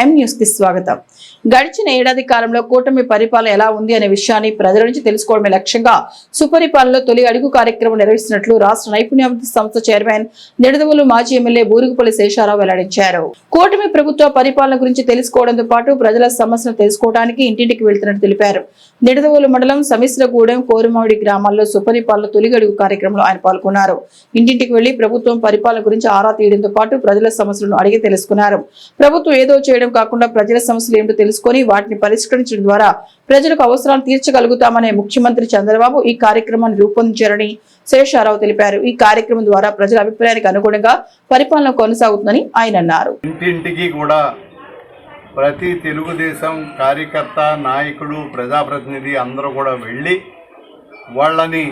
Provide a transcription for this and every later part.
ఎం న్యూస్కి స్వాగతం. గడిచిన ఏడాది కాలంలో కూటమి పరిపాలన ఎలా ఉంది అనే విషయాన్ని ప్రజల నుంచి తెలుసుకోవడమే లక్ష్యంగా సుపరిపాలనలో తొలి అడుగు కార్యక్రమం నిర్వహిస్తున్నట్లు రాష్ట్ర నైపుణ్యాభివృద్ధి సంస్థ చైర్మన్ నిడదవులు మాజీ ఎమ్మెల్యే బూరుగుపల్లి శేషారావు వెల్లడించారు. కూటమి ప్రభుత్వ పరిపాలన గురించి తెలుసుకోవడంతో పాటు ప్రజల సమస్యను తెలుసుకోవడానికి ఇంటింటికి వెళ్తున్నట్టు తెలిపారు. నిడదవోలు మండలం సమిశ్రగూడెం కోరుమావిడి గ్రామాల్లో సుపరిపాలన తొలి తొలిగడుగు కార్యక్రమంలో ఆయన పాల్గొన్నారు. ఇంటింటికి వెళ్ళి ప్రభుత్వం పరిపాలన గురించి ఆరా తీయడంతో పాటు ప్రజల సమస్యలను అడిగి తెలుసుకున్నారు. ప్రభుత్వం ఏదో చేయడం కాకుండా ప్రజల సమస్యలు ఏమిటో తెలుసుకొని వాటిని పరిష్కరించడం ద్వారా ప్రజలకు అవసరాలు తీర్చగలుగుతామనే ముఖ్యమంత్రి చంద్రబాబు ఈ కార్యక్రమాన్ని రూపొందించారని శేషారావు తెలిపారు. ఈ కార్యక్రమం ద్వారా ప్రజల అభిప్రాయానికి అనుగుణంగా పరిపాలన కొనసాగుతుందని ఆయన అన్నారు. ఇంటింటికి కూడా ప్రతి తెలుగుదేశం కార్యకర్త నాయకుడు ప్రజాప్రతినిధి అందరూ కూడా వెళ్ళి వాళ్ళని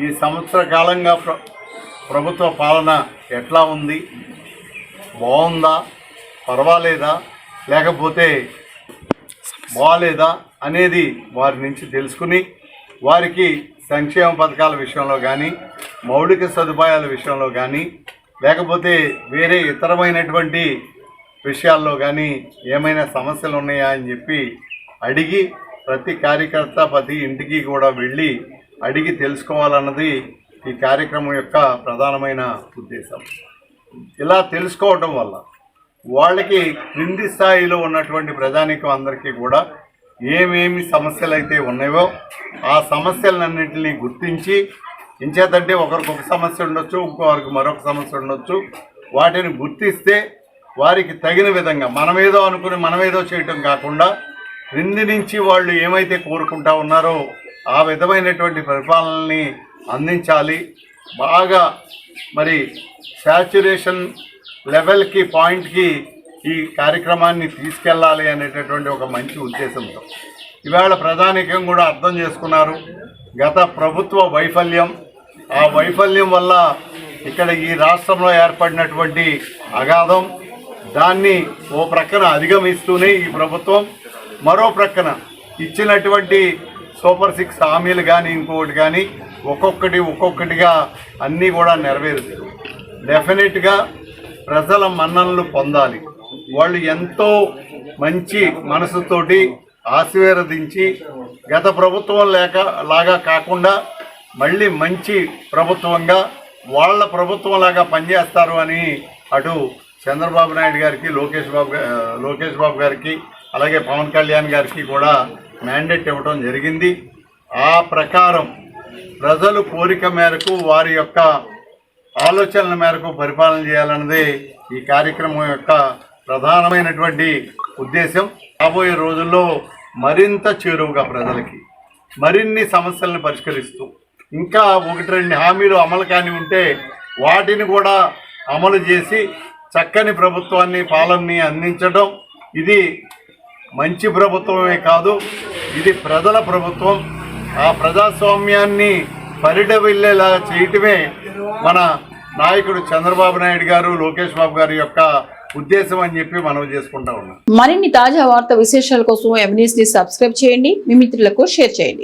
ఈ సంవత్సర కాలంగా ప్ర ప్రభుత్వ పాలన ఎట్లా ఉంది? బాగుందా? పర్వాలేదా? లేకపోతే బాగాలేదా అనేది వారి నుంచి తెలుసుకుని వారికి సంక్షేమ పథకాల విషయంలో కానీ మౌలిక సదుపాయాల విషయంలో కానీ లేకపోతే వేరే ఇతరమైనటువంటి విషయాల్లో కానీ ఏమైనా సమస్యలు ఉన్నాయా అని చెప్పి అడిగి ప్రతి కార్యకర్త ప్రతి ఇంటికి కూడా వెళ్ళి అడిగి తెలుసుకోవాలన్నది ఈ కార్యక్రమం యొక్క ప్రధానమైన ఉద్దేశం. ఇలా తెలుసుకోవటం వల్ల వాళ్ళకి క్రింది స్థాయిలో ఉన్నటువంటి ప్రజానికం అందరికీ కూడా ఏమేమి సమస్యలు అయితే ఉన్నాయో ఆ సమస్యలన్నింటినీ గుర్తించి ఇంచేతంటే ఒకరికి ఒక సమస్య ఉండొచ్చు ఇంకొకరికి మరొక సమస్య ఉండొచ్చు. వాటిని గుర్తిస్తే వారికి తగిన విధంగా మనమేదో అనుకుని మనమేదో చేయటం కాకుండా క్రింది నుంచి వాళ్ళు ఏమైతే కోరుకుంటా ఉన్నారో ఆ విధమైనటువంటి పరిపాలనని అందించాలి. బాగా మరి శాచురేషన్ లెవెల్కి పాయింట్కి ఈ కార్యక్రమాన్ని తీసుకెళ్ళాలి అనేటటువంటి ఒక మంచి ఉద్దేశంతో. ఇవాళ ప్రధానికం కూడా అర్థం చేసుకున్నారు. గత ప్రభుత్వ వైఫల్యం ఆ వైఫల్యం వల్ల ఇక్కడ ఈ రాష్ట్రంలో ఏర్పడినటువంటి అగాధం దాన్ని ఓ ప్రక్కన అధిగమిస్తూనే ఈ ప్రభుత్వం మరో ప్రక్కన ఇచ్చినటువంటి సూపర్ సిక్స్ హామీలు కానీ ఇంకొకటి కానీ ఒక్కొక్కటి ఒక్కొక్కటిగా అన్నీ కూడా నెరవేరుతాయి. డెఫినెట్గా ప్రజల మన్ననలు పొందాలి. వాళ్ళు ఎంతో మంచి మనసుతోటి ఆశీర్వదించి గత ప్రభుత్వం లేక లాగా కాకుండా మళ్ళీ మంచి ప్రభుత్వంగా వాళ్ళ ప్రభుత్వం లాగా పనిచేస్తారు అని అటు చంద్రబాబు నాయుడు గారికి లోకేష్ బాబు లోకేష్ బాబు గారికి అలాగే పవన్ కళ్యాణ్ గారికి కూడా మ్యాండేట్ ఇవ్వడం జరిగింది. ఆ ప్రకారం ప్రజలు కోరిక మేరకు వారి యొక్క ఆలోచనల మేరకు పరిపాలన చేయాలన్నదే ఈ కార్యక్రమం యొక్క ప్రధానమైనటువంటి ఉద్దేశం. రాబోయే రోజుల్లో మరింత చేరువుగా ప్రజలకి మరిన్ని సమస్యలను పరిష్కరిస్తూ ఇంకా ఒకటి రెండు హామీలు అమలు కాని ఉంటే వాటిని కూడా అమలు చేసి చక్కని ప్రభుత్వాన్ని పాలనని అందించడం ఇది మంచి ప్రభుత్వమే కాదు ఇది ప్రజల ప్రభుత్వం. ఆ ప్రజాస్వామ్యాన్ని పరిడవిల్లేలా చేయటమే మన నాయకుడు చంద్రబాబు నాయుడు గారు లోకేష్ బాబు గారి యొక్క ఉద్దేశం అని చెప్పి మనం చేసుకుంటా ఉన్నాం. మరిన్ని తాజా వార్త విశేషాల కోసం ఎంన్యూస్ని సబ్స్క్రైబ్ చేయండి మీ మిత్రులకు షేర్ చేయండి.